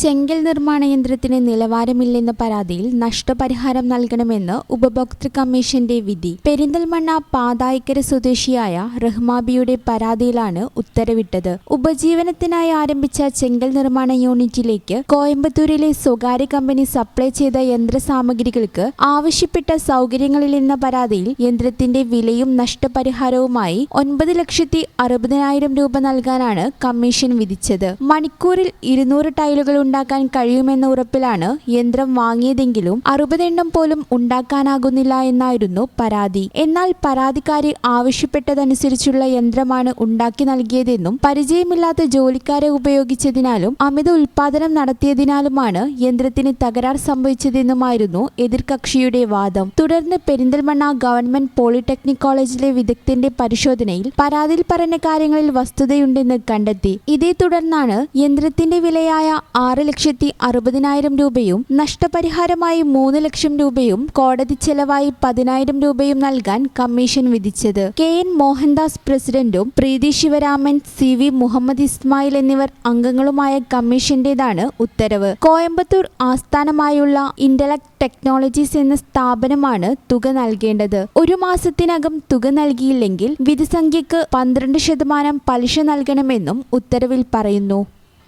ചെങ്കൽ നിർമ്മാണ യന്ത്രത്തിന് നിലവാരമില്ലെന്ന പരാതിയിൽ നഷ്ടപരിഹാരം നൽകണമെന്ന് ഉപഭോക്തൃ കമ്മീഷന്റെ വിധി. പെരിന്തൽമണ്ണ പാതായിക്കര സ്വദേശിയായ റഹ്മാബിയുടെ പരാതിയിലാണ് ഉത്തരവിട്ടത്. ഉപജീവനത്തിനായി ആരംഭിച്ച ചെങ്കൽ നിർമ്മാണ യൂണിറ്റിലേക്ക് കോയമ്പത്തൂരിലെ സ്വകാര്യ കമ്പനി സപ്ലൈ ചെയ്ത യന്ത്രസാമഗ്രികൾക്ക് ആവശ്യപ്പെട്ട സൗകര്യങ്ങളില്ലെന്ന പരാതിയിൽ യന്ത്രത്തിന്റെ വിലയും നഷ്ടപരിഹാരവുമായി ഒൻപത് ലക്ഷത്തി അറുപതിനായിരം രൂപ നൽകാനാണ് കമ്മീഷൻ വിധിച്ചത്. മണിക്കൂറിൽ ഇരുന്നൂറ് ടൈലുകൾ ഉണ്ടാക്കാൻ കഴിയുമെന്ന ഉറപ്പിലാണ് യന്ത്രം വാങ്ങിയതെങ്കിലും അറുപതെണ്ണം പോലും ഉണ്ടാക്കാനാകുന്നില്ല എന്നായിരുന്നു പരാതി. എന്നാൽ പരാതിക്കാരി ആവശ്യപ്പെട്ടതനുസരിച്ചുള്ള യന്ത്രമാണ് ഉണ്ടാക്കി നൽകിയതെന്നും പരിചയമില്ലാത്ത ജോലിക്കാരെ ഉപയോഗിച്ചതിനാലും അമിത ഉൽപാദനം നടത്തിയതിനാലുമാണ് യന്ത്രത്തിന് തകരാർ സംഭവിച്ചതെന്നുമായിരുന്നു എതിർകക്ഷിയുടെ വാദം. തുടർന്ന് പെരിന്തൽമണ്ണ ഗവൺമെന്റ് പോളിടെക്നിക് കോളേജിലെ വിദഗ്ധന്റെ പരിശോധനയിൽ പരാതിയിൽ പറഞ്ഞ കാര്യങ്ങളിൽ വസ്തുതയുണ്ടെന്ന് കണ്ടെത്തി. ഇതേ തുടർന്നാണ് യന്ത്രത്തിന്റെ വിലയായ ആറ് ലക്ഷത്തി അറുപതിനായിരം രൂപയും നഷ്ടപരിഹാരമായി മൂന്ന് ലക്ഷം രൂപയും കോടതി ചെലവായി പതിനായിരം രൂപയും നൽകാൻ കമ്മീഷൻ വിധിച്ചത്. കെ എൻ മോഹൻദാസ് പ്രസിഡന്റും പ്രീതി ശിവരാമൻ സി വി മുഹമ്മദ് ഇസ്മായിൽ എന്നിവർ അംഗങ്ങളുമായ കമ്മീഷന്റേതാണ് ഉത്തരവ്. കോയമ്പത്തൂർ ആസ്ഥാനമായുള്ള ഇന്റലക്ട് ടെക്നോളജീസ് എന്ന സ്ഥാപനമാണ് തുക നൽകേണ്ടത്. ഒരു മാസത്തിനകം തുക നൽകിയില്ലെങ്കിൽ വിധിസംഖ്യക്ക് പന്ത്രണ്ട് ശതമാനം പലിശ നൽകണമെന്നും ഉത്തരവിൽ പറയുന്നു.